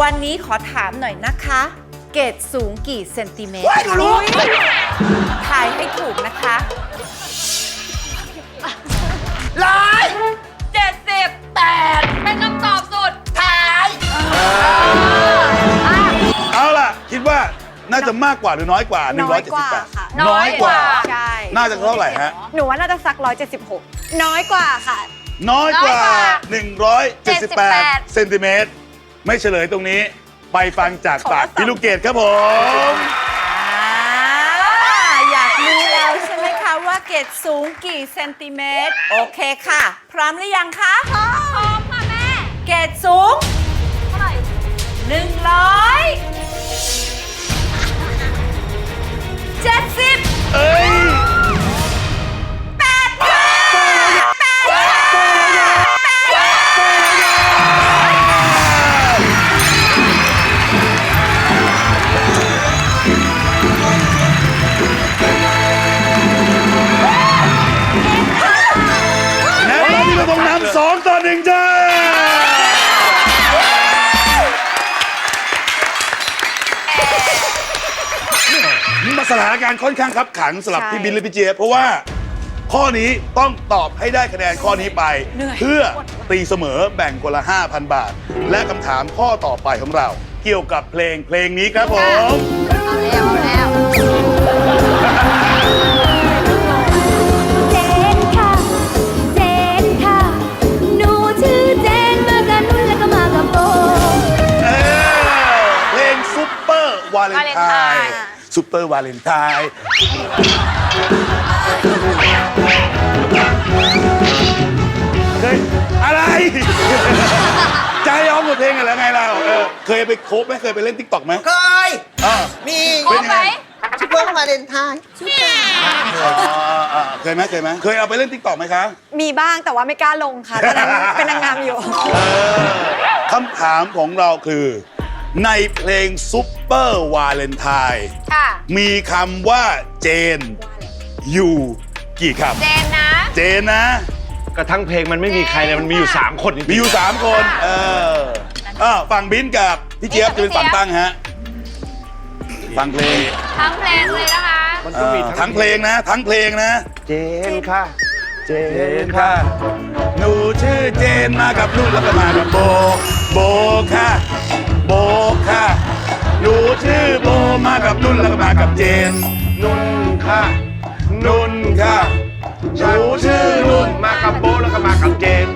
วันนี้ขอถามหน่อยนะคะ เกรดสูงกี่เซนติเมตรว้ายหนูรู้ทายให้ถูกนะคะร้อยเจ็ดสิบแปดเป็นคำตอบสุดท้ายเอาล่ะ คิดว่าน่าจะมากกว่าหรือน้อยกว่า น้อยกว่า178ค่ะน้อยกว่า ใช่น่าจะเท่าไหร่ฮะ หนูว่าน่าจะสัก 176 น้อยกว่าค่ะ น้อยกว่าน้อยกว่า178 เซนติเมตร ไม่เฉลยตรงนี้ไปฟังจากปากพี่ลูกเกดครับผม อ่าอยากรู้แล้วใช่ไหมคะว่าเกรดสูงกี่เซนติเมตร โอเคค่ะ พร้อมหรือยังคะ พร้อมค่ะแม่ เกรดสูง เท่าไหร่100 70 เอ้ย อนข้างคับขันสำหรับใช่พี่บินและพี่เจี๊ยบเพราะว่าข้อนี้ต้องตอบให้ได้คะแนนข้อนี้ไปเพื่อตีเสมอแบ่งคนละ 5,000 บาท และคำถามข้อต่อไปของเรา เกี่ยวกับเพลงเพลงนี้ครับผม เอาแล้วเอาแล้ว เจนค่ะ เจนค่ะ หนูชื่อเจนมากับนุ่นแล้วก็มากับโบ เออเพลงซุปเปอร์วาเลนไทน์ ซุปเปอร์วาเลนไทน์เคยอะไร ใจยอมกับเพลงกันแล้วไงเราเออเคยไปโคบไหมเคยไปเล่นทิกตอกไหมเคยอ่ามีครบไหมซุปเปอร์วาเลนไทน์เคยไหมเคยไหมเคยเอาไปเล่นทิกตอกไหมคะมีบ้างแต่ว่าไม่กล้าลงค่ะตอนนั้นเป็นนางงามอยู่เออคำถามของเราคือ ในเพลงซุปเปอร์วาเลนไทน์ค่ะ มีคำว่าเจน อยู่กี่คเจนนะำเจนนะก็ทั้งเพลงมันไม่มีใครเลยมันมีอยู่ 3 คนจริงๆมีอยู่ 3 คน เอออ่าฝั่งบิ้นกับพี่เจี๊ยบจะเป็นฝั่งตั้งฮะฟังเพลงทั้งเพลงเลยนะคะ มันเอก็อมีทั้งเพลงนะ ทั้งเพลงนะ เจนค่ะ เจเจนนค่ะค่ะ หนูชื่อเจนมากับนุ่นแล้วก็มากับโบ โบค่ะ โบค่ะหนูชื่อโบมากับนุ่นแล้วก็มากับเจน นุ่นค่ะ นุ่นค่ะหนูชื่อนุ่นมากับโบแล้วก็มากับเจน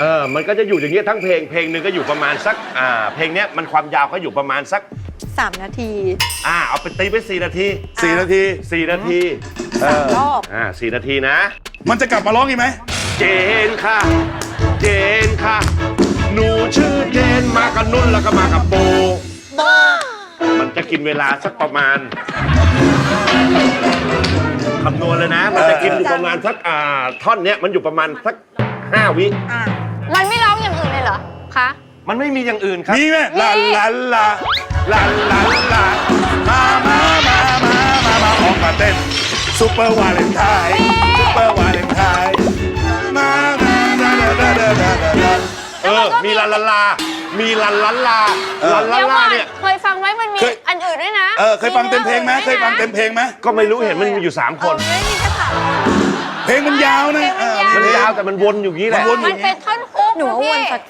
เออ มันก็จะอยู่อย่างเงี้ยทั้งเพลง เพลงหนึ่งก็อยู่ประมาณสัก อ่า เพลงเนี้ยมันความยาวก็อยู่ประมาณสัก3นาทีอ่า เอาไปตีไปสี่นาทีสี่นาที สี่นาที เออ รอบ อ่าสี่นาทีนะ มันจะกลับมาร้องอีกไหม เจนค่ะ เจนค่ะ หนูชื่อเจนมากับนุ่นแล้วก็มากับโบ มันจะกินเวลาสักประมาณคำนวณเลยนะ มันจะกินอยู่ประมาณสักอ่าท่อนเนี้ยมันอยู่ประมาณสักห้าวิมันไม่ร้องอย่างอื่นเลยเหรอคะมันไม่มีอย่างอื่นครับ มีไหมลาลาลาลาลาลามามามามามามาออกมาเต้นซุปเปอร์วาเลนไทน์ซุปเปอร์วาเลน เออมีลาลาลา มีลาลาลาเออลาลาเดี๋ยวลาก่อนเนี่ย เคยฟังไหมมันมีเคย อันอื่นด้วยนะเออเคยฟังเต็มเพลงไหมเคยฟังเต็มเพลงไหมก็ไม่รู้เห็นมันมีอยู่สามคนไม่มีแค่สาม เพลงมันยาวนะเออมันยาวแต่มันวนอยู่อย่างนี้แหละ มันวนมันเป็นท่อนฮุกหนูว่าพี่วนสัก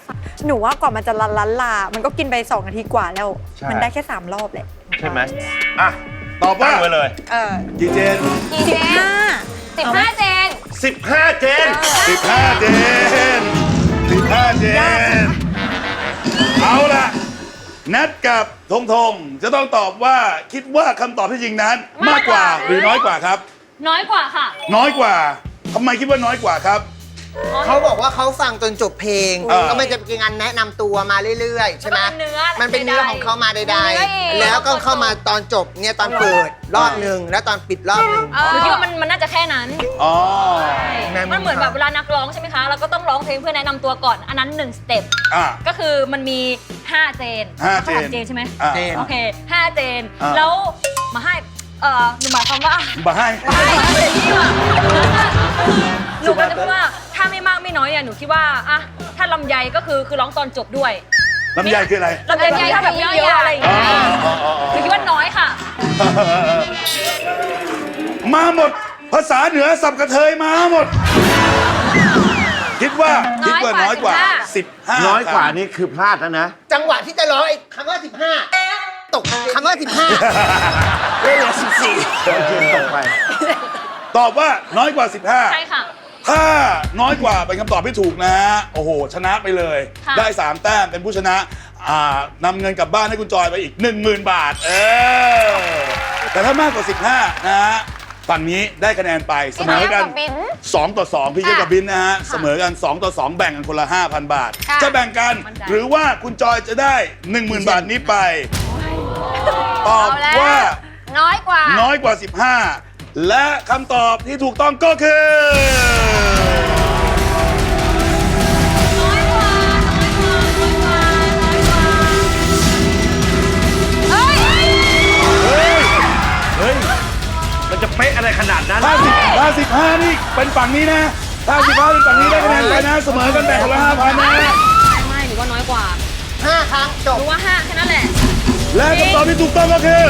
หนูว่ากว่ามันจะลันลันลา มันก็กินไป2นาทีกว่าแล้ว ใช่ มันได้แค่3รอบแหละใช่ไหมอะตอบว่าตั้งไว้เลย เออกี่เจนกี่เจน15สิบห้าเจน15 เจนสิบห้าเจน สิบห้าเจนเอาล่ะ นัดกับทงทงจะต้องตอบว่าคิดว่าคำตอบที่จริงนั้น มากกว่าหรือน้อยกว่าครับ น้อยกว่าค่ะ น้อยกว่าทำไมคิดว่าน้อยกว่าครับ เขาบอกว่าเขาฟังจนจบเพลงเออ ก็มันจะเป็นงานแนะนำตัวมาเรื่อยๆ ใช่ไหมมันเป็นเนื้อมันเป็นเนื้อของเขามาใดเนื้ออีกๆแล้วก็เข้ามาตอนจบเนี่ยตอนเปิดรอบหนึ่งแล้วตอนปิดรอบหนึ่ง หนูคิดว่ามันมันน่าจะแค่นั้น อ๋อ แม่มุม มันเหมือนแบบเวลานักร้องใช่ไหมคะเราก็ต้องร้องเพลงเพื่อแนะนำตัวก่อน อันนั้น1สเต็ปอะ ก็คือมันมี 5 เจนห้าเจนขถมเจนใช่ไหมอะ เจน โอเค 5 เจน อ่า แล้วมาให้ เออหนูหมายความว่าบาให้ไม่เจนนี่ว่ะหนูก็จะพูดว่าถ้าไม่มากไม่น้อยอะหนูคิดว่าอะถ้าลำไยก็คือคือร้องตอนจบด้วยลำไยคืออะไรลำไยถ้าแบบเยอะๆอะไรอย่างเงี้ยหนูคิดว่าน้อยค่ะ มาหมด ภาษาเหนือสับกระเทยมาหมด คิดว่าคิดว่าน้อยกว่า 15 น้อยกว่านี่คือพลาดแล้วนะ จังหวะที่จะร้องไอ้ครั้งละสิบห้า ตกครั้งละสิบห้าเหลือสิบสี่ตกไป ตอบว่าน้อยกว่า 15 ใช่ค่ะ ถ้าน้อยกว่าเป็นคำตอบที่ถูกนะฮะโอ้โห ชนะไปเลย ค่ะ ได้ 3 แต้มเป็นผู้ชนะอ่านำเงินกลับบ้านให้คุณจอยไปอีก 10,000 บาท เออ แต่ถ้ามากกว่า 15 นะฮะ ฝั่งนี้ได้คะแนนไปเสมอกัน 2 ต่อ 2 พี่เยกับบินนะฮะ เสมอกัน 2 ต่อ 2 แบ่งกันคนละ 5,000 บาท จะแบ่งกันหรือว่าคุณจอยจะได้ 10,000 บาทนี้ไป ตอบว่า น้อยกว่า น้อยกว่า 15 และคำตอบที่ถูกต้องก็คือ ป๊ะอะไรขนาดนั้น ถ้าสิบถ้าสิบห้านี่เป็นฝั่งนี้นะ ถ้าสิบห้าเป็นฝั่งนี้ได้คะแนนไปนะ เสมอกันแบ่งคนละห้าพันนะ ไม่หนูว่าน้อยกว่าห้าครั้งจหบนูว่าห้าแค่นั้นแหละ และคำตอบที่ถูกต้องก็คือ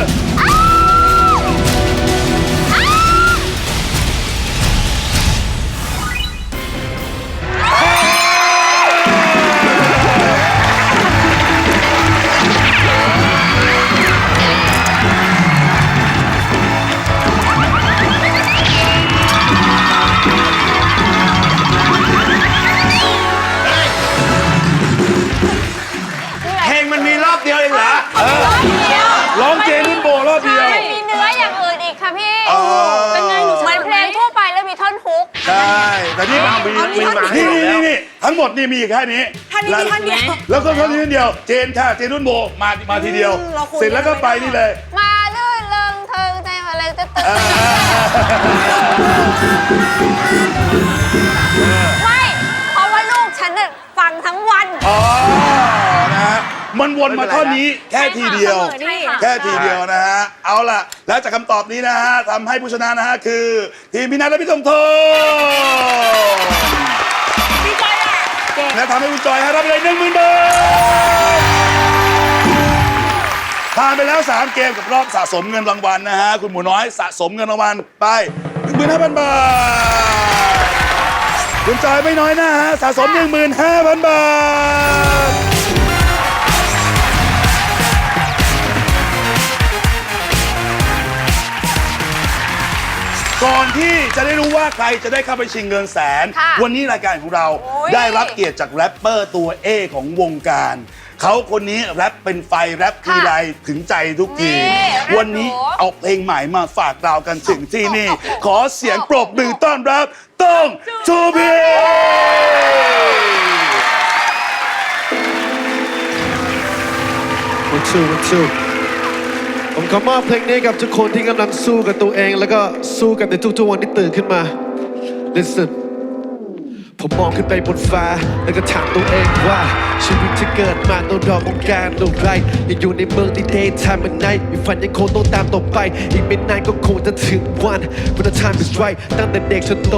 มดนี่มีแค่นี้ท่านนี้มีท่านเดียวแล้วก็ท่านนี้ท่านเดียว เจนค่ะเจนุ่นโบมามาทีเดียวอืมเราคุยเสร็จแล้วก็ไปนี่เลย มาลื่นเริงเทิงใจมาเลยจะตื่นอ่าไม่เพราะว่าลูกฉันน่ะฟังทั้งวันอ๋อนะฮะมันวนมาเท่านี้แค่ทีเดียวใช่ค่ะแค่ทีเดียวนะฮะ เอาล่ะ แล้วจากคำตอบนี้นะฮะทำให้ผู้ชนะนะฮะคือ ทีมพี่นัทและพี่ทงทง และทำให้คุณจอยฮะรับไปเลยหนึ่งหมื่นบาทผ่านไปแล้ว 3 เกมกับรอบสะสมเงินรางวัลนะฮะ คุณหมูน้อยสะสมเงินรางวัลไป1 5 0 0 0 บาท คุณจอยไม่น้อยหน้าฮะ สะสม 15,000 บาท ก่อนที่จะได้รู้ว่าใครจะได้เข้าไปชิงเงินแสน ค่ะวันนี้รายการของเราโอ้ย ได้รับเกียรติจากแรปเปอร์ตัวเอของวงการ เขาคนนี้แรปเป็นไฟแรปทีไรถึงใจทุกทีนี่แรปวันนี้หนูเอาเพลงใหม่มาฝากเรากันถึงที่นี่ ขอเสียงปรบมือต้อนรับ ต้องทูพีวันทูวันทู ผมขอมอบเพลงนี้กับทุกคนที่กำลังสู้กับตัวเอง แล้วก็สู้กับในทุกๆวันที่ตื่นขึ้นมา Listen ผมมองขึ้นไปบนฟ้า แล้วก็ถามตัวเองว่า ชีวิตที่เกิดมาต้องรอของการอะไรยังอยู่ในเมืองที่ daytime and night มีฝันยังคงต้องตามต่อไป อีกไม่นานก็คงจะถึงวัน when the time is right ตั้งแต่เด็กจนโต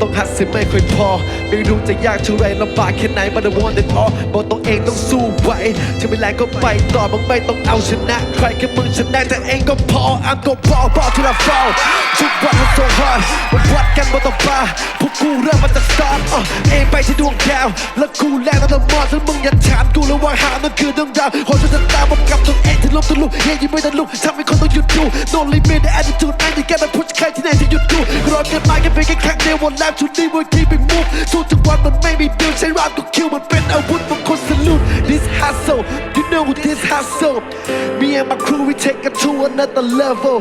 ต้องหัดสิไม่ค่อยพอ ไม่รู้จะยากเท่าไรลำบากแค่ไหน but I want it all บอกตัวเองต้องสู้ไหวถึงเวลาก็ไปต่อมึงไม่ต้องเอาชนะ ใครแค่มึงชนะแต่เองก็พอ I'm go ball ball till I fall ทุกวันมัน so hard มันวัดกันบนต่อบาพวกกูเริ่มมาจาก start อะเองไปที่ดวงดาว แล้วกูแลกแล้วมอดถ้ามึงอย่าถามกูแล้วว่าหามันคือเรื่องราวขอช่วยจะตามผมกับตัวเองที่ล้มตัวลุกเฮ้ยยังไม่ทันลุกทำให้คนต้องหยุดดู No limit the attitude นั่นที่แกมาพุชใครที่ไหนจะหยุดกูรอเกิดมาแค่เพียงแค่ครั้งเดียววันแล้วชุดนี้วันที่เป็นมุกสู้ทุกวันมันไม่มีดิวใช้รามก็คิวมันเป็นอาวุธบางคนสลุด This hustle you know this hustle me and my crew we take it to another level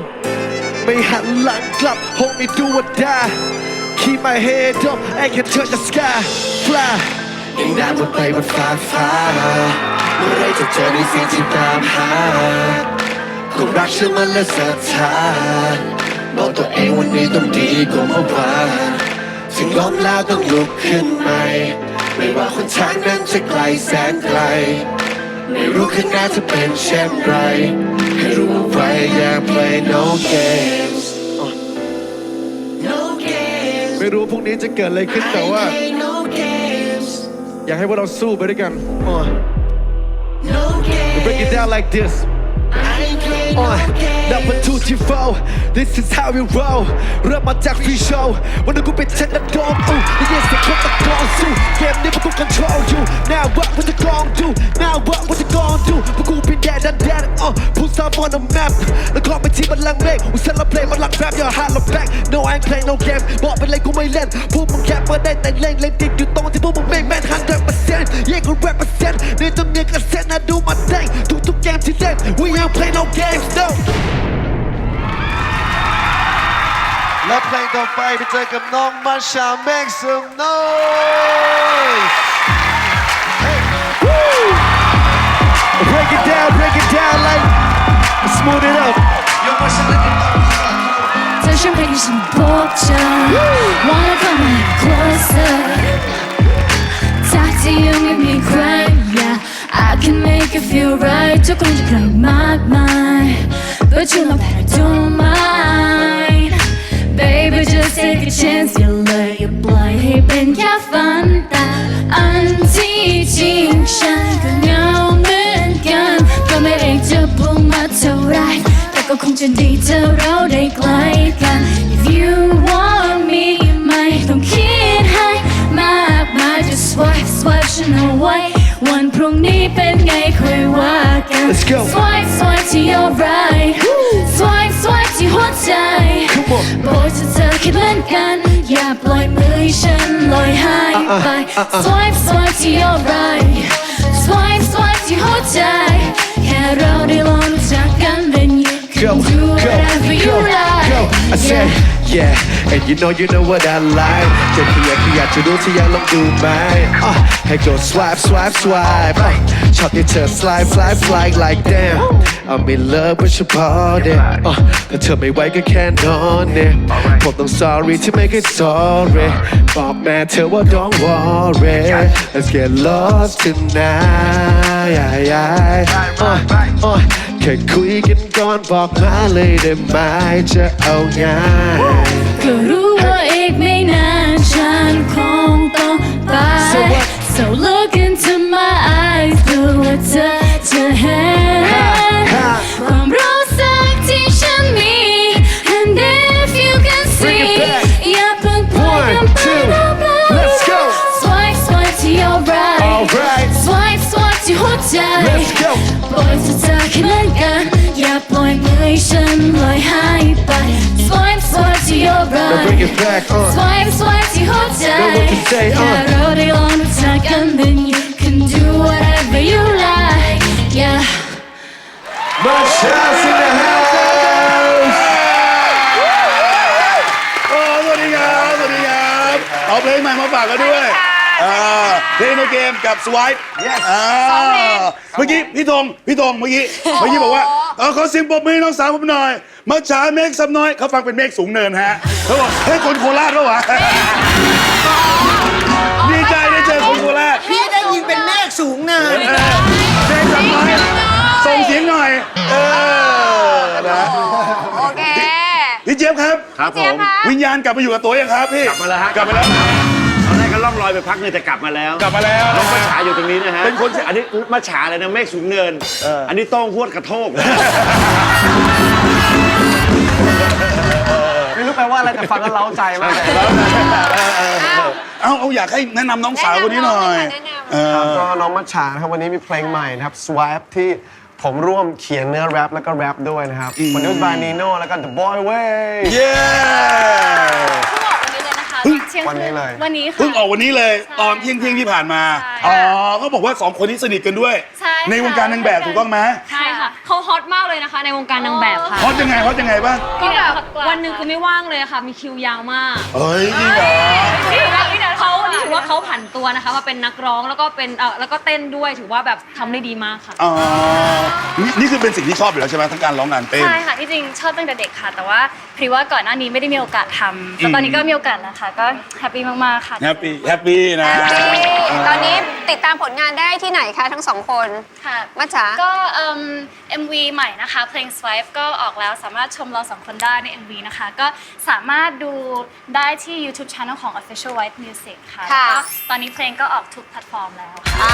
ไม่หันหลังกลับ hold me do or die keep my head up I can touch the sky fly ยังนานบนไปบนฟ้าฟ้าเมื่อไรจะเจอในสิ่งที่ตามหาคงรักเชื่อมันและศรัทธาบอกตัวเองวันนี้ต้องดีกว่าเมื่อวานถึงล้มแล้วต้องลุกขึ้นใหม่ไม่ว่าคนทางนั้นจะไกลแสนไกล ไม่รู้ข้างหน้าจะเป็นเช่นไรให้รู้เอาไว้อย่า play no game ไม่รู้พรุ่งนี้จะเกิดอะไรขึ้นแต่ว่า อยากให้พวกเราสู้ไปด้วยกันอ๋อ Break it down like this. Uh, number two to four This is how we roll เริ่มมาจากฟรีโชว์วันนี้กูเป็นเทนนักดมอู้นี่ยังสักคนตะกอนสู้เกมนี้พวกกู control you Now what what you gon' do Now what what you gon' do พวกกูเป็นแดนดันแดน uh put some on the map แล้วก็ไปที่บัลลังเมฆอุตส่าห์เพลงบัลลังแรปอย่าหาเรา back No I ain't play no game บอกไปเลยกูไม่เล่น พวกมึงแค่มาได้แต่เล่นเล่นติดอยู่ตรงที่พวกมึงไม่แม่น100%เปอร์เซ็นต์เย่กู represent ในตำเนียนกระเซ็นนะดูมาเด้งทุกๆเกมที่เล่น We ain't play no games no และเพลงต่อไปไปเจอกับน้องมาชา make some noise Hey. Woo. Break it down, break it down like smooth it up. Yo, can make you feel right ทุกคนจะใครมากมาย But you love that I don't mind Baby just take a chance อย่าเลยอย่าปล่อยให้เป็นแค่ฝันแต่อันที่จริงฉันก็เหงาเหมือนกัน ก็ไม่ได้จะพุ่งมาเท่าไรแต่ก็คงจะดีถ้าเราได้ใกล้กัน If you want me ไม่ต้องคิดให้มากมาย just swipe swipe ฉันเอาไว้ วันพรุ่งนี้เป็นไงค่อยว่ากัน Let's go. swipe swipe ที่ your right swipe swipe ที่หัวใจ Come on. โปรดจะเธอคิดเหมือนกัน อย่าปล่อยมือให้ฉันลอยหายไป swipe swipe ที่ your right swipe swipe ที่หัวใจ แค่เราได้ลองรู้จักกัน then you Go, can do go, whatever you go, like go. I said, yeah, and you know, you know what I like. จะเพียงแค่อยากจะรู้ที่ยังลองดูไหมอ่ะให้กด swipe swipe swipe อ่ะชอบที่เธอ slide slide slide like damn I'm in love with your body อ่ะถ้าเธอไม่ไหวก็แค่นอนเนี่ยผมต้อง sorry ที่ไม่เคย sorry บอกแม่เธอว่า don't worry Let's get lost tonight อ่ะอ่ะอ่ะ แค่คุยกันก่อนบอกมาเลยได้ไหมจะเอาไงก็รู้ว่าอีกไม่นานฉันคงต้องไป So what? So look into my eyes เพื่อว่าเธอจะเห็น ที่หัวใจ ปล่อยจะเจอแค่นั้นกัน อย่าปล่อยมือฉันลอยหายไป Swipe swipe to your right. bring it back on Swipe swipe ที่หัวใจ Know what to say แค่เราได้ลองรู้จักกัน Then you can do whatever you like. Yeah. Much shots in the house. โอ้สวัสดีครับสวัสดีครับ เอาเพลงใหม่มาฝากกันด้วย อ่าเพลงในเกมกับสวาย Yes อ่าเมื่อกี้พี่ธงพี่ธงเมื่อกี้เมื่อกี้บอกว่าเออขอเสียงปรบมือให้น้องสาวผมหน่อยมาฉาเมฆซับน้อยเขาฟังเป็นเมฆสูงเนินฮะเขาบอกเฮ้ยคนโคราชปะวะดีใจได้เจอคนโคราชพี่ได้ยินเป็นเมฆสูงเนินเออเมฆซับน้อยส่งเสียงหน่อยเออนะโอเคพี่เจี๊ยบครับ ครับผมวิญญาณกลับมาอยู่กับตัวยังครับพี่กลับมาแล้วฮะ กลับมาแล้วตอนแร กก็ล่องลอยไปพักหนึงแต่กลับมาแล้วกลับมาแล้วน้องมัจฉาอยู่ตรงนี้นะฮะเป็นคนที่อันนี้มัจฉาเลยนะเมฆสูงเนิน อันนี้โต้องพวดกระโทก ไม่รู้แปลว่าอะไรแต่ฟังแล้วเล้าใจมากเลยเอาเอาอยากให้แนะนำน้องสาวคนนี้หน่อยแนะนำ เออก็น้องมัชชานะครับวันนี้มีเพลงใหม่นะครับ Swipe ที่ผมร่วมเขียนเนื้อแรปแล้วก็แรปด้วยนะครับวันนี้บายนีโน่แล้วก็ The Boy Way เย้เพิ่งออกวันนี้เลยนะคะตอนเที่ยงวันนี้เลย วันนี้ค่ะ เพิ่งออกวันนี้เลยตอนเที่ยงเที่ยงๆที่ผ่านมา ใช่อ๋อเขาบอกว่าสองคนนี้สนิทกันด้วย ใช่ค่ะ ในวงการนางแบบถูกต้องไหมใช่ค่ะเขาฮอตมากเลยนะคะ ในวงการนางแบบค่ะฮอตยังไงฮอตยังไงบ้างก็แบบวันหนึ่งคือไม่ว่างเลยค่ะ มีคิวยาวมากเฮ้ยจริงเหรอเขาวันนี้ถือว่าเขาผันตัวนะคะมาเป็นนักร้องแล้วก็เป็นเออแล้วก็เต้นด้วยถือว่าแบบทำได้ดีมากค่ะ อ๋อนี่นี่คือเป็นสิ่งที่ชอบอยู่แล้วใช่ไหมทั้งการร้องงานเต้น ใช่ค่ะที่จริงชอบตั้งแต่เด็กค่ะ แต่ว่าพอดีว่าก่อนหน้านี้ไม่ได้มีโอกาสทำแต่ตอนนี้ก็มีโอกาสแล้วค่ะ ก็แฮปปี้มากๆค่ะ แฮปปี้แฮปปี้นะตอนนี้ติดตามผลงานได้ที่ไหนคะทั้งสองคนค่ะมาจ๋าก็เอิ่ม MV ใหม่นะคะ เพลง Swipe ก็ออกแล้วสามารถชมเราสองคนได้ใน MV นะคะ ก็สามารถดูได้ที่ YouTube Channel ของ Official White Music ค่ะค่ะ แล้วก็ตอนนี้เพลงก็ออกทุกแพลตฟอร์มแล้วค่ะ อ่า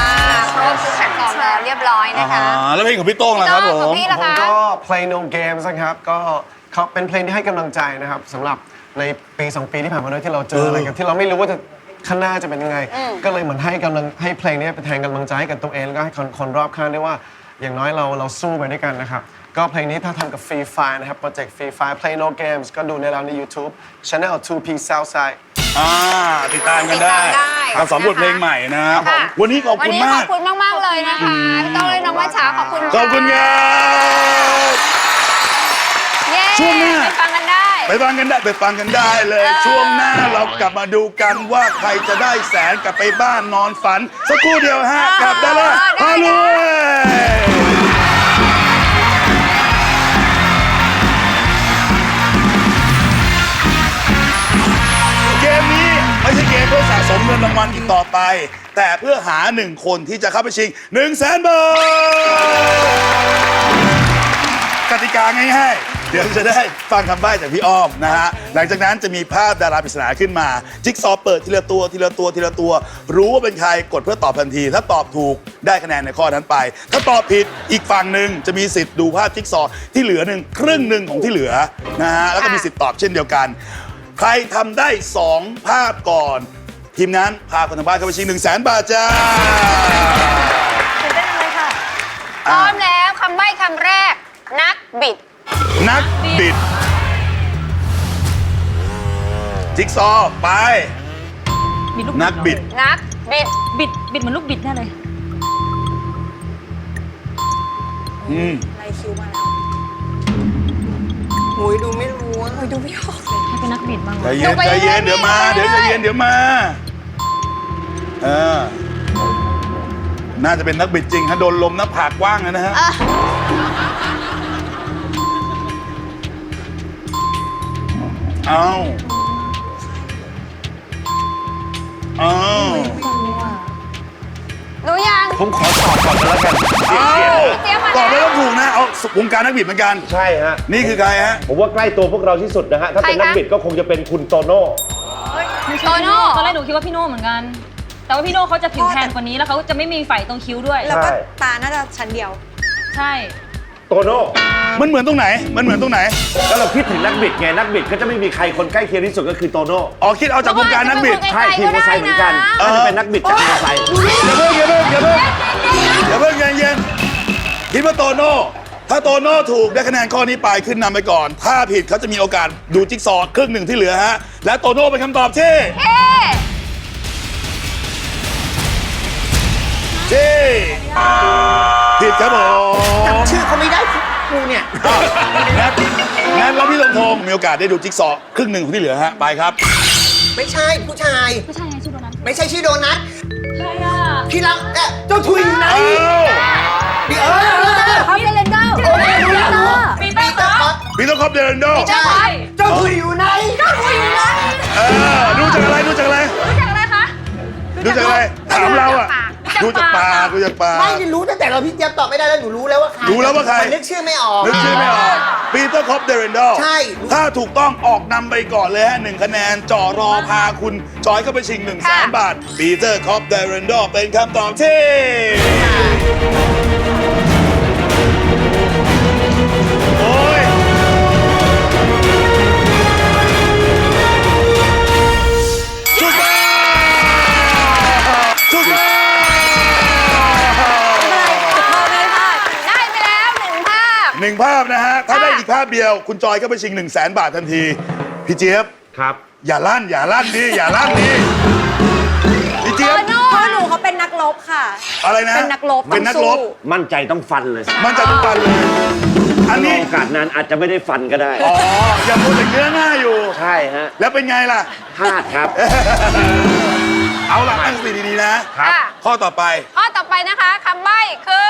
ครบทุกแพลตฟอร์มแล้วเรียบร้อยอ่านะคะฮะแล้วเพลงของพี่โต้งล่ะครับผของมพี่ล่ะ ผมคะ ก็ play no games นะครับ ก็เขาเป็นเพลงที่ให้กำลังใจนะครับสำหรับ ในปี2ปีที่ผ่านมาด้วยที่เราเจออะไรกันที่เราไม่รู้ว่าจะข้างหน้าจะเป็นยังไง ก็เลยเหมือนให้กำลังให้เพลงนี้เป็นแทนกำลังใจให้กับตัวเองแล้วก็ให้คนคนรอบข้างด้วยว่า อย่างน้อยเราเราสู้ไปด้วยกันนะครับ ก็เพลงนี้ถ้าทำกับ Free Fire นะครับโปรเจกต์ Free Fire Play No Games ก็ดูในเราใน YouTube Channel 2P Southside อ่าติดตามกันได้ติดตามได้กับสองบทเพลงใหม่นะครับค่ะ วันนี้ขอบวันคุณนี้ขมาอก บคุณมาก ๆ เลยนะคะพี่โต้องเลยน้องว่าช้าขอบคุณขอบคุณครับ เย้ช่วงหน้า ไปฟังกัน ได้ไปฟังกันได้ไปฟังกันได้เลยเออช่วงหน้าเรากลับมาดูกันว่าใครจะได้แสนกลับไปบ้านนอนฝัน สักครู่เดียวฮะกับดาราพารวยเกมนี้ไม่ใช่เกมเพื่อสะสมเงินรางวัลอีกต่อไป แต่เพื่อหาหนึ่งคนที่จะเข้าไปชิง1 0 0 0 0แสนบาทกติกาง่ายๆ เดี๋ยวจะได้ฟังคำใบ้จากพี่อ้อมนะฮะ หลังจากนั้นจะมีภาพดาราปริศนาขึ้นมา จิ๊กซอว์เปิดทีละตัวทีละตัวทีละตัว รู้ว่าเป็นใครกดเพื่อตอบทันที ถ้าตอบถูกได้คะแนนในข้อนั้นไป ถ้าตอบผิดอีกฝั่งหนึ่งจะมีสิทธิ์ดูภาพจิ๊กซอว์ที่เหลือหนึ่งครึ่งหนึ่งของที่เหลือนะฮะแล้วก็มีสิทธิ์ตอบเช่นเดียวกัน ใครทำได้2ภาพก่อน ทีมนั้นพาคนทางบ้านเข้าไปชิง1 0 0 0 0แสนบาทจ้าพร้อมแล้วคำใบ้คำแรก นักบิด นักบิด จิ๊กซอว์ไป บิดลูกนักบิด นักบิดบิดบิดเหมือนลูกบิดแน่เลยอืมไลคิวมาแล้วหุยดูไม่รู้อะหุยดูไม่ออกเลยให้เป็นนักบิดบ้างใจวะเย็นดูไปใจเย็นเรื่อยๆเดี๋ยวมาดูไปเดี๋ยวใจเรื่อยๆเย็นเดี๋ยวมาเออน่าจะเป็นนักบิดจริงฮะโดนลมหน้าผากกว้างเลยนะฮะอะ อาเอารู้ยังผมขอตอบก่อนก็แล้วกันเอาเตรียมมาตอบไม่แล้วต้องถูกนะเอาวงการนักบิดเหมือนกัน ใช่ฮะ นี่คือใครฮะ ผมว่าใกล้ตัวพวกเราที่สุดนะฮะ ถ้าเป็นใครคะนักบิดก็คงจะเป็นคุณโตโน่ โตโน่ตอนแรกหนูคิดว่าพี่โน่เหมือนกัน แต่ว่าพี่โน่เขาจะผิวแทนกว่านี้แล้วเขาจะไม่มีไฝตรงคิ้วด้วย แล้วก็ใช่ตาน่าจะชั้นเดียว ใช่ โตโน่มันเหมือนตรงไหน มันเหมือนตรงไหนแล้วเราคิดถึงนักบิดไงนักบิดก็จะไม่มีใครคนใกล้เคียงที่สุดก็คือโตโน่อ๋อคิดเอาจากวงการนักบิดใช่ทีมมอเตอร์ไซค์เหมือนกันเออก็จะเป็นนักบิดจากมอเตอร์ไซค์อย่าเพิ่งอย่าเพิ่งอย่าเพิ่งอย่าเพิ่งเย็นเย็นคิดว่าโตโน่ถ้าโตโน่ถูกได้คะแนนข้อนี้ไปขึ้นนำไปก่อน ถ้าผิดเขาจะมีโอกาสดูจิ๊กซอว์ครึ่งหนึ่งที่เหลือฮะและโตโน่เป็นคำตอบที่เอ๊ะที่ผิดครับผมจำชื่อเขาไม่ได้ ครูเนี่ยอ้าวงั้นงั้นเราพี่ลงทงมีโอกาสได้ดูจิ๊กซอว์ครึ่งหนึ่งของที่เหลือฮะ ไปครับ ไม่ใช่ผู้ชาย ไม่ใช่ไงชื่อโดนัทไม่ใช่ชื่อโดนัทใช่อะพี่รักเอ๊ะเจ้าทุยอยู่ไหนเอ้าเดี๋ยวเออเออเออเขาเป็นเลนเดอร์โอ้ยรู้แล้วปีเตอร์ครับพีเตอร์คอปเดรันโดใช่เจ้าทุยอยู่ไหนเจ้าทุยอยู่ไหนเออดูจากอะไรดูจากอะไร รู้จักอะไรคะ ดูจากอะไร ถามเราอะดูจากปากดูจากปาก ไม่ได้รู้ตั้ง แต่เราพี่เจี๊ยบตอบไม่ได้แล้วหนูรู้แล้วว่าใครรู้แล้วว่าใคร มันนึกชื่อไม่ออก นึกชื่อไม่ออกปีเตอร์คอปเดรันโดใช่ ถ้าถูกต้องออกนำไปก่อนเลยฮะหนึ่งคะแนนจ่อรอพาคุณจอยเข้าไปชิง1นึ่งแสนบาทปีเตอร์คอปเดรันโดเป็นคำตอบที่ ภาพนะฮะ ถ้าได้อีกภาพเดียว คุณจอยก็ไปชิง1นึ่งแสนบาททันที พี่เจี๊ยบ ครับ อย่าลั่น อย่าลั่นดิอย่าลั่นดิพี่เจี๊ยบ พ่อหนูเขาเป็นนักรบค่ะ อะไรนะเป็นนักรบเป็นนักรบ ต้องสู้ มั่นใจต้องฟันเลยมันใจะต้องกันเลย อันนี้ โอกาสนั้นอาจจะไม่ได้ฟันก็ได้ อ๋ออย่าพูดแต่เนื้อง่ายอยู่ ใช่ฮะแล้วเป็นไงล่ะ พลาดครับ เอาล่ะตั้งสติดีๆนะ ครับ ข้อต่อไป ข้อต่อไปนะคะคำใบ้คือ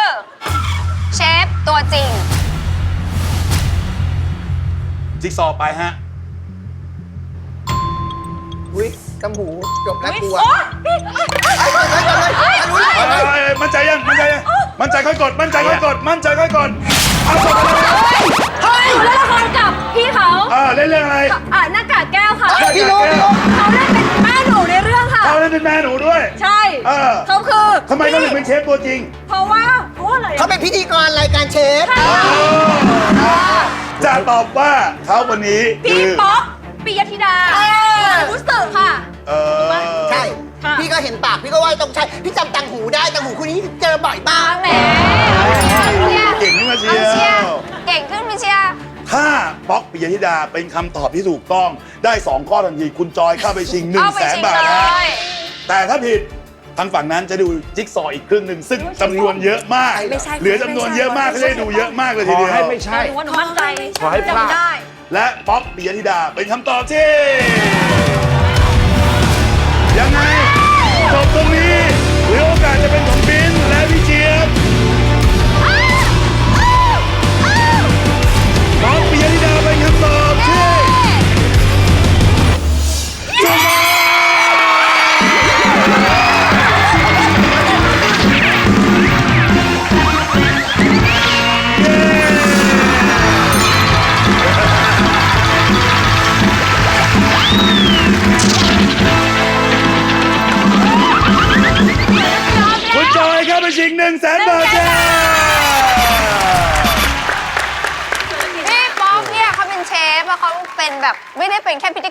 เชฟตัวจริง จิ๊กซอว์ไปฮะ อุ้ยกำหูจบแล้วกูอะไอ้รู้แล้วเอ้ยเอ้ยเอ้ยมั่นใจยัง มั่นใจยัง มั่นใจค่อยกด มั่นใจค่อยกด มั่นใจค่อยกดเอากดไปเลยหนูเล่นละครกับพี่เขาเออเล่นเรื่องอะไรอ่าหน้ากากแก้วค่ะพี่รู้พี่รู้เขาเล่นเป็นแม่หนูในเรื่องค่ะเขาเล่นเป็นแม่หนูด้วย ใช่เออ เขาคือทำไมเขาถึงเป็นเชฟตัวจริงเพราะว่าเพราะว่าอะไรเขาเป็นพิธีกรรายการเชฟ จะตอบว่าเขาวันนี้พี่คือ ป๊อกปิยธิดารู้สึกค่ะ เออใช่พี่ก็เห็นปาก พี่ก็ว่าต้องใช่ พี่จำตังหูได้ ตังหูคู่นี้เจอบ่อยมาก แหมเชียร์เก่งขึ้นมาเชีเอาเชียยร์ ว เก่งขึ้นไหมเชียร์ถ้าป๊อกปิยธิดาเป็นคำตอบที่ถูกต้องได้ 2 ข้อทันที คุณจอยเข้าไปชิง1นึ่งเอาไปแสนชิงบาทเลนะย แต่ถ้าผิด ทางฝั่งนั้นจะดูจิ๊กซอว์อีกครึ่งหนึ่งซึ่งจำนวนเยอะมาก ไม่ใช่เหลือจำนวนเยอะมากเขาจะได้ดูเยอะมากเลยขทีอเดียวให้ไม่ใช่ หนูว่าหนูมั่นใจขอให้พลาด จำได้ และป๊อกปิยธิดาเป็นคำตอบที่ยังไงจบตรงนี้เหลือโอกาสจะเป็นของ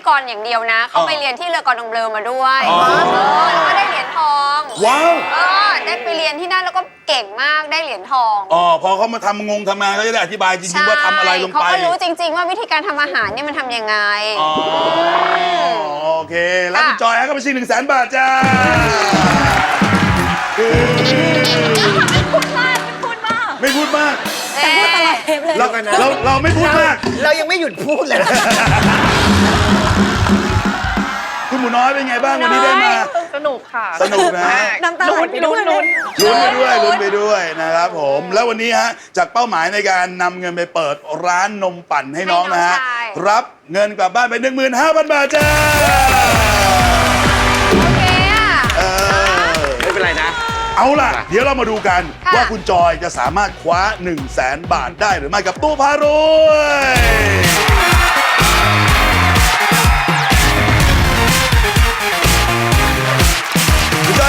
กรอย่างเดียวนะ เขาไปเรียนที่เรือกรดองเบลอมาด้วยเออแล้วก็ได้เหรียญทองว้าว เออได้ไปเรียนที่นั่นแล้วก็เก่งมากได้เหรียญทอง อ๋อพอเขามาทำงงทำงานเขาจะได้อธิบายจริงๆว่าทำอะไรลงเขาไปก็รู้จริง ๆ ว่าวิธีการทำอาหารเนี่ยมันทำยังไง อ๋อโอเค แล้วคุณจอยฮะก็ไปชิงหนึ่งแสนบาทจ้าไม่พูดมากแต่พูดตลอดเราเราเราไม่พูดมาก เรายังไม่หยุดพูดเลยนะ คุณหมูน้อยเป็นไงบ้างวันนี้ได้มา สนุกค่ะสนุกนะน้ำตาไหลไปด้วยเลยลุ้นไปด้วยลุ้นไปด้วยนะครับผม แล้ววันนี้ฮะจากเป้าหมายในการนำเงินไปเปิดร้านนมปั่นให้น้องนะฮะ ให้น้องชาย รับเงินกลับบ้านไป 15,000 บาทจ้าโอเคอะ เออไม่เป็นไรนะ เอาล่ะ เดี๋ยวเรามาดูกันค่ะ ว่าคุณจอยจะสามารถคว้า 1 0 0 0 0แสนบาทได้หรือไม่กับตู้พารวย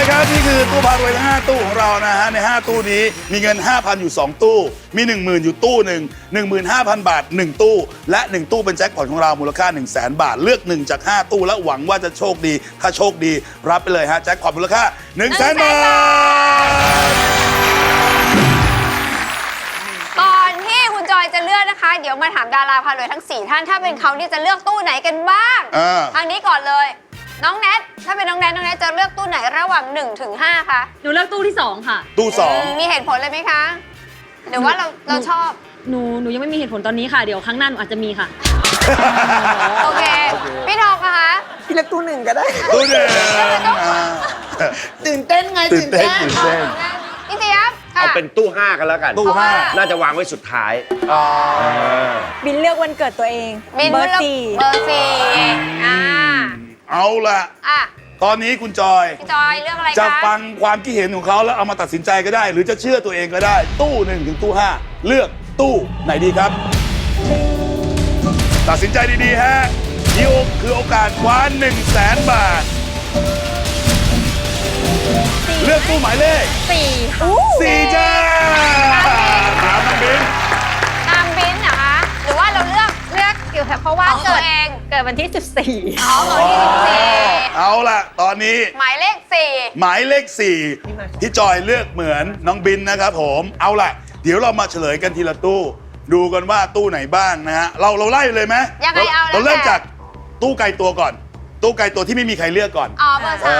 อยครับนี่คือตู้พารวยทั้ง5ตู้ของเรานะฮะใน 5 ตู้นี้มีเงิน 5,000 อยู่ 2 ตู้ มี 10,000 อยู่ตู้หนึ่ง15,000 บาท 1 ตู้ และ 1 ตู้เป็นแจ็คพอตของเรามูลค่า 1 0 0 0 0แบาท เลือก 1 จาก 5 ตู้และหวังว่าจะโชคดี ถ้าโชคดีรับไปเลยฮะแจ็คพอตมูลค่า 1 0 0 0 0 0 บาท ก่อนที่คุณจอยจะเลือกนะคะ เดี๋ยวมาถามดาราพารวยทั้ง 4 ท่านถ้าเป็นเขาเนี่ยจะเลือกตู้ไหนกันบ้าง อ่า ทางนี้ก่อนเลย น้องแนทถ้าเป็นน้องแนทน้องแนทจะเลือกตู้ไหนระหว่าง1ถึง5คะหนูเลือกตู้ที่สองค่ะ ตู้สองมมีเหตุผลเลยไหมคะหรือว่าเราเราชอบ หนูหนูยังไม่มีเหตุผลตอนนี้ค่ะ เดี๋ยวครั้งหน้าหนูอาจจะมีค่ะ โอเค พี่ทองนะคะพี่เล็กตู้หนึ่งก็ได้ ตู้หนึ่งอ่าตื่นเต้นไงตื่นเต้นตื่นเต้นพี่เจี๊ยบค่ะเอาเป็นตู้ห้ากันแล้วกัน ตู้ห้าน่าจะวางไว้สุดท้ายบินเลือกวันเกิดตัวเองบินเบอร์ลือกสี่เบอร์สี่อ่า เอาล่ะอะตอนนี้คุณจอย พี่จอยเลือกอะไรจะคะฟังความคิดเห็นของเขาแล้วเอามาตัดสินใจก็ได้ หรือจะเชื่อตัวเองก็ได้ ตู้หนึ่งถึงตู้ห้าเลือกตู้ไหนดีครับ ตัดสินใจดีๆฮะนี่คือโอกาสคว้า1 0 0 0 0แสนบาท เลือกตู้หมายเลขสี่สี่จ้าถามน้องบินตามบินเหรอคะ หรือว่าเราเลือกเลือกอยู่เพราะว่าเกิดเอง เกิดวันที่ 14 อ๋อเกิดที่สิบสี่เอาล่ะ ตอนนี้ หมายเลขสี่หมายเลข4พี่จอยเลือกเหมือนน้องบินนะครับผม เอาล่ะ เดี๋ยวเรามาเฉลยกันทีละตู้ ดูกันว่าตู้ไหนบ้างนะฮะ เราเราไล่เลยไหมยังไงเอาเราเริ่มแล้วแต่จากตู้ไกลตัวก่อน ตู้ไกลตัวที่ไม่มีใครเลือกก่อน อ๋อเบอร์เอสา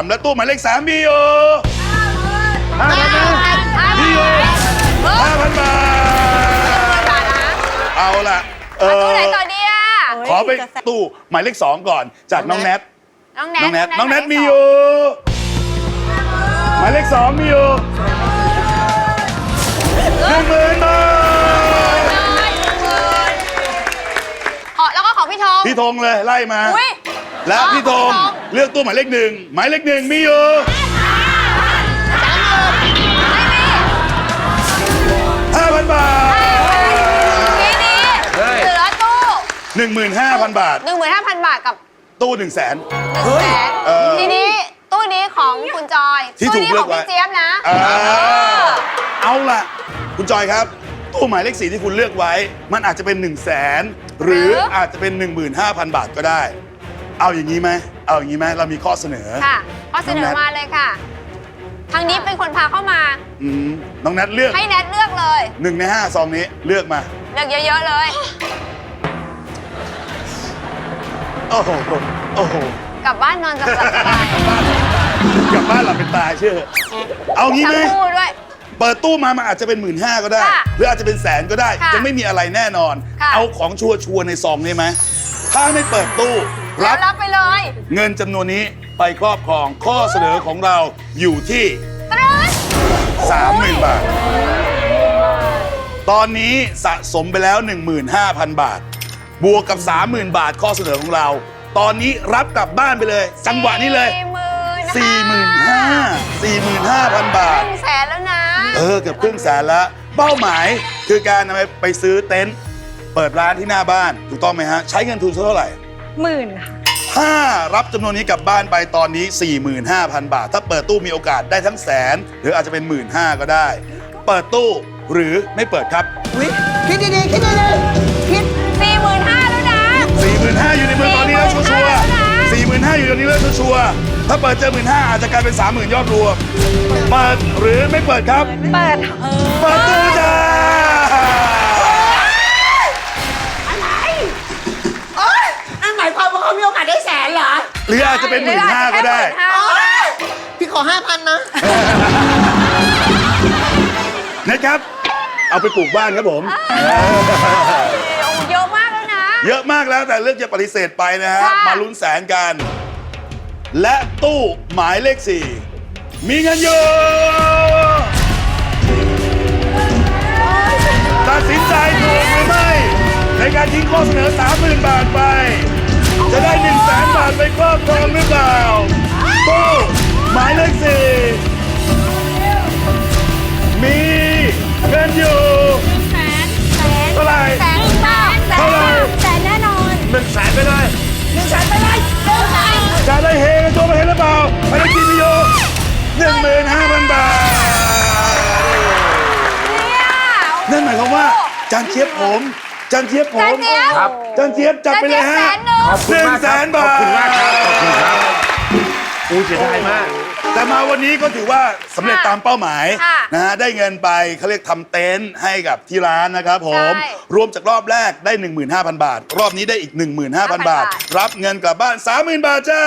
มอแล้วตู้หมายเลขสามมีอยู่ห้าพันห้าพันมีอยู่ห้าพันบาทบาทนะเอาล่ะ เอเอาตู้อไหนต่อดีอะ ขอไปตู้หมายเลขสองก่อน จากน้องแนทน้องแนทน้องแนทน้องแนทหามีเลขอยู่หมายเลขสองมีอยู่หนึ่งหมื่นบาทอ๋อแล้วก็ของพี่ทอง พี่ธงเลยไล่มา อุ้ยและอ๋อพี่ธงพี่ธง เลือกตู้หมายเลขหนึ่งหมายเลขหนึ่งมีอยู่สามหมื่นไม่มีห้าพันบาทที 15,000 บาท 15,000 บาทกับตู้ 1 0 0 0 0แสน 1แสนทีนี้ตู้นี้ของคุณจอยที่ตู้นี้ถูขกเลือกงไว้ พี่เจี๊ยบนะเอาล่ะ คุณจอยครับ ตู้หมายเลขสีที่คุณเลือกไว้ มันอาจจะเป็น 1 0 0 0 0แสนหรืออาจจะเป็น 15,000 บาทก็ได้ เอาอย่างนี้ไหมเอาอย่างนี้ไหมเรามีข้อเสนอ ค่ะข้อเสนอมาเลยค่ะ ทางนี้เป็นคนพาเข้ามา อืน้องแนทเลือกให้แนทเลือกเลย หนึ่งในห้าซองนี้เลือกมา เลือกเยอะๆเลย โอ้โหโอ้โหกลับบ้านนอนจะหลับสบายกลับบ้านหลับเป็นตายเชื่อเอางี้ทั้ไหมงคู่ด้วย เปิดตู้มามันอาจจะเป็นหมื่นห้าก็ได้ ค่ะหรืออาจจะเป็นแสนก็ได้ ค่ะยังไม่มีอะไรแน่นอน ค่ะ เอาของชัวร์ๆในซองนี้ไหม ถ้าไม่เปิดตู้แล้รัวบรับไปเลยเงินจำนวนนี้ไปครอบครองข้อเสนอของเราอยู่ที่ ตรึ๊ด 30,000 บาท ตอนนี้สะสมไปแล้ว 15,000 บาท บวกกับ 30,000 บาทข้อเสนอของเรา ตอนนี้รับกลับบ้านไปเลย จังหวะนี้เลย สี่หมื่นห้า45,000 45,000 บาท หนึ่งแสนแล้วนะ เออเกือบครึ่งแสนแล้วเป้าหมายคือการนำไปไปซื้อเต็นท์เปิดร้านที่หน้าบ้านถูกต้องไหมฮะ ใช้เงินทุนเท่าไหร่ หมื่นค่ะ ถ้ารับจำนวนนี้กลับบ้านไปตอนนี้ 45,000 บาท ถ้าเปิดตู้มีโอกาสได้ทั้งแสน หรืออาจจะเป็น 1 5ื่นก็ได้ เปิดตู้หรือไม่เปิดครับ คิดดีๆ คิดดีๆ 45,000อยู่ในมือตอนนี้แล้วชัวร์ๆ45,000อยู่ตอนนี้แล้วชัวร์ๆถ้าเปิดเจอ15,000อาจจะกลายเป็น30,000ยอดรวมเปิดหรือไม่เปิดครับ เปิดเปิดตู้จ้าโอ๊ยนั่นหมายความว่าเขามีโอกาสได้แสนเหรอหรืออาจจะเป็นหหรืมื่นออาจห้าจะก็แค่ได้หมื่นห้าโอ๊ยพี่ขอห้าพันนะ นะครับ เอาไปปลูกบ้านครับผมโอ้เเยอะมากแล้วแต่เลือกจะปฏิเสธไปนะฮะ ค่ะ มาลุ้นแสนกัน และตู้หมายเลขสี่มีเงินอยู่ตัดสินใจถูกหรือไม่ ในการทิ้งข้อเสนอ 30,000 บาทไป จะได้ 1 0 0 0 0แสนบาทไปครอบครองหรือเปล่าตู้หมายเลขสี่มีเงินอยู่ จานเจี๊ยบผมจานเจี๊ยบผมจานเจี๊ยบ ครับจานเจี๊ยบจัดไปเลยฮะแสนหนึ่ง ขอบคุณมากครับ100,000บาทขอบคุณมากครับขอบคุณครับอู้เสียดายมาก แต่มาวันนี้ก็ถือว่าสำเร็จตามเป้าหมายค่ะนะฮะได้เงินไปเขาเรียกทำเต็นท์ให้กับที่ร้านนะครับผม ใช่รวมจากรอบแรกได้ 15,000 บาท รอบนี้ได้อีก 15,000 บาท บาท รับเงินกลับบ้าน 30,000 บาทจ้า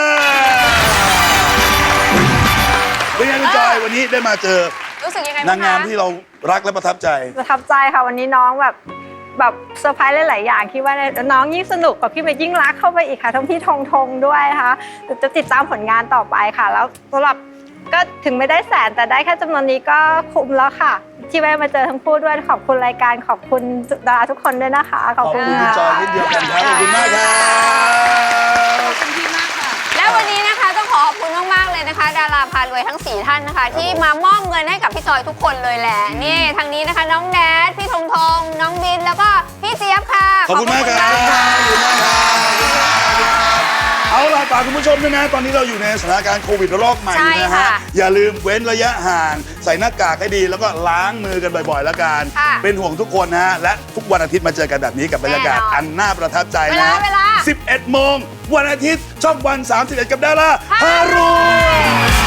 เป็นไงคุณจอยวันนี้ได้มาเจอรู้สึกยังไงนางงามบ้คะ ที่เรา รักและประทับใจ ประทับใจค่ะวันนี้น้องแบบแบบเซอร์ไพรส์หลาย ๆ อย่างคิดว่าเนี่ยน้องยิ่งสนุกกับพี่เมย์ยิ่งรักเข้าไปอีกค่ะทั้งพี่ธงธงด้วยนะคะจะติดตามผลงานต่อไปค่ะ แล้วสำหรับก็ถึงไม่ได้แสนแต่ได้แค่จำนวนนี้ก็คุ้มแล้วค่ะ ที่แวะมาเจอทั้งคู่ด้วยขอบคุณรายการขอบคุณดาราทุกคนด้วยนะคะขอบขอบคุคุณณคุณค่ะจอยเช่นเดียวกันครับขอบคุณมากครับและวันนี้นะคะ เลยนะคะ ดาราพารวยทั้ง 4 ท่านนะคะ ที่มามอบเงินให้กับพี่จอยทุกคนเลยแหละนี่ทางนี้นะคะ น้องแนทพี่ธงธงน้องบินแล้วก็พี่เจี๊ยบค่ะ ขอบคุณมากครับขอบคุณมากค่ะ เอาล่ะฝากคุณผู้ชมด้วยนะ ตอนนี้เราอยู่ในสถานการณ์โควิดระลอกใหม่ใช่นะค่ะฮะอย่าลืมเว้นระยะห่าง ใส่หน้ากากให้ดี แล้วก็ล้างมือกันบ่อยๆแล้วกัน ค่ะ เป็นห่วงทุกคนนะฮะ และทุกวันอาทิตย์มาเจอกันแบบนี้กับบรรยากาศแน่นอนอันน่าประทับใจเวนะลา ฮะเวลา 11 โมง วันอาทิตย์ช่องวัน 31 กับดาราฮาฮารรุวยย